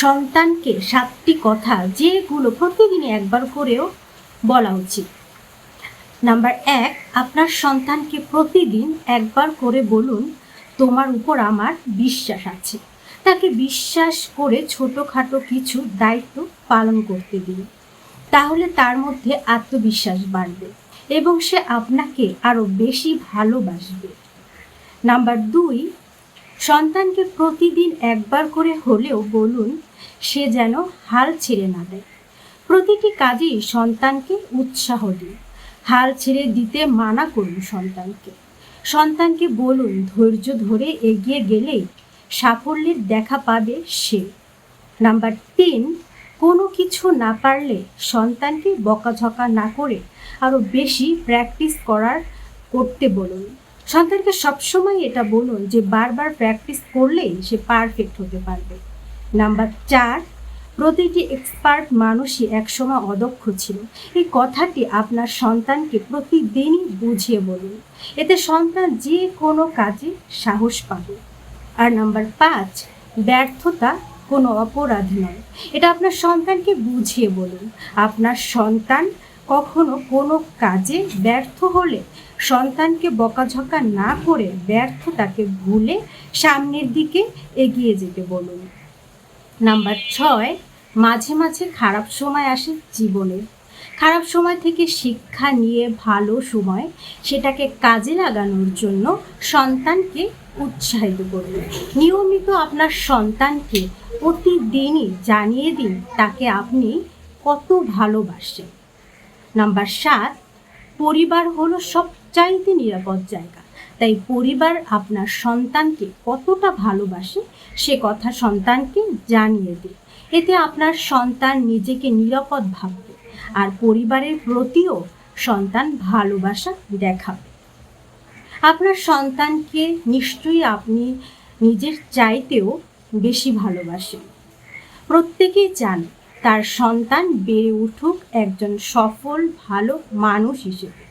সন্তানকে সাতটি কথা যেগুলো প্রতিদিনই একবার করেও বলা উচিত। নাম্বার এক, আপনার সন্তানকে প্রতিদিন একবার করে বলুন, তোমার উপর আমার বিশ্বাস আছে। তাকে বিশ্বাস করে ছোটোখাটো কিছু দায়িত্ব পালন করতে দিন। তাহলে তার মধ্যে আত্মবিশ্বাস বাড়বে এবং সে আপনাকে আরও বেশি ভালোবাসবে। নাম্বার দুই সন্তানকে প্রতিদিন একবার করে হলেও বলুন, সে যেন হাল ছেড়ে না দেয়। প্রতিটি কাজেই সন্তানকে উৎসাহ দিন। হাল ছেড়ে দিতে মানা করুন সন্তানকে। সন্তানকে বলুন, ধৈর্য ধরে এগিয়ে গেলেই সাফল্যের দেখা পাবে সে। নাম্বার তিন, কোনো কিছু না পারলে সন্তানকে বকাঝকা না করে আরও বেশি প্র্যাকটিস করার করতে বলুন। সন্তানকে সবসময় এটা বলুন যে বারবার প্র্যাকটিস করলেই সে পারফেক্ট হতে পারবে। নাম্বার চার, প্রতিটি এক্সপার্ট মানুষই একসময় অদক্ষ ছিল। এই কথাটি আপনার সন্তানকে প্রতিদিনই বুঝিয়ে বলুন। এতে সন্তান যে কোনো কাজে সাহস পাবে। আর নাম্বার পাঁচ, ব্যর্থতা কোনো অপরাধ নয়। এটা আপনার সন্তানকে বুঝিয়ে বলুন। আপনার সন্তান কখনো কোনো কাজে ব্যর্থ হলে সন্তানকে বকাঝকা না করে ব্যর্থতাকে ভুলে সামনের দিকে এগিয়ে যেতে বলুন। নাম্বার ছয়, মাঝে মাঝে খারাপ সময় আসে জীবনে। খারাপ সময় থেকে শিক্ষা নিয়ে ভালো সময় সেটাকে কাজে লাগানোর জন্য সন্তানকে উৎসাহিত করুন। নিয়মিত আপনার সন্তানকে প্রতিদিনই জানিয়ে দিন তাকে আপনি কত ভালোবাসেন। নাম্বার সাত, পরিবার হলো সবচাইতে নিরাপদ জায়গা। তাই পরিবার আপনার সন্তানকে কতটা ভালোবাসে, সে কথা সন্তানকে জানিয়ে দিন। এতে আপনার সন্তান নিজেকে নিরাপদ ভাববে আর পরিবারের প্রতিও সন্তান ভালোবাসা দেখাবে। আপনার সন্তানকে নিশ্চয়ই আপনি নিজের চাইতেও বেশি ভালোবাসেন। প্রত্যেকেই চান তার সন্তান বেড়ে উঠুক একজন সফল, ভালো মানুষ হিসেবে।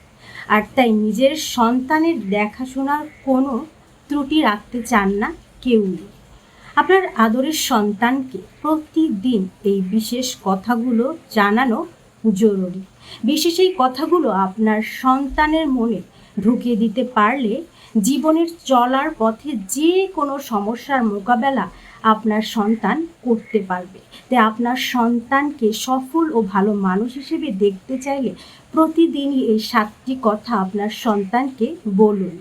আর তাই নিজের সন্তানের দেখাশোনার কোনো ত্রুটি রাখতে চান না কেউই আপনার আদরের সন্তানকে প্রতিদিন এই বিশেষ কথাগুলো জানানো জরুরি। বিশেষ এই কথাগুলো আপনার সন্তানের মনে ঢুকিয়ে দিতে পারলে জীবনের চলার পথে যে কোনো সমস্যার মোকাবেলা আপনার সন্তান করতে পারবে। তাই আপনার সন্তানকে সফল ও ভালো মানুষ হিসেবে দেখতে চাইলে প্রতিদিনই এই সাতটি কথা আপনার সন্তানকে বলুন।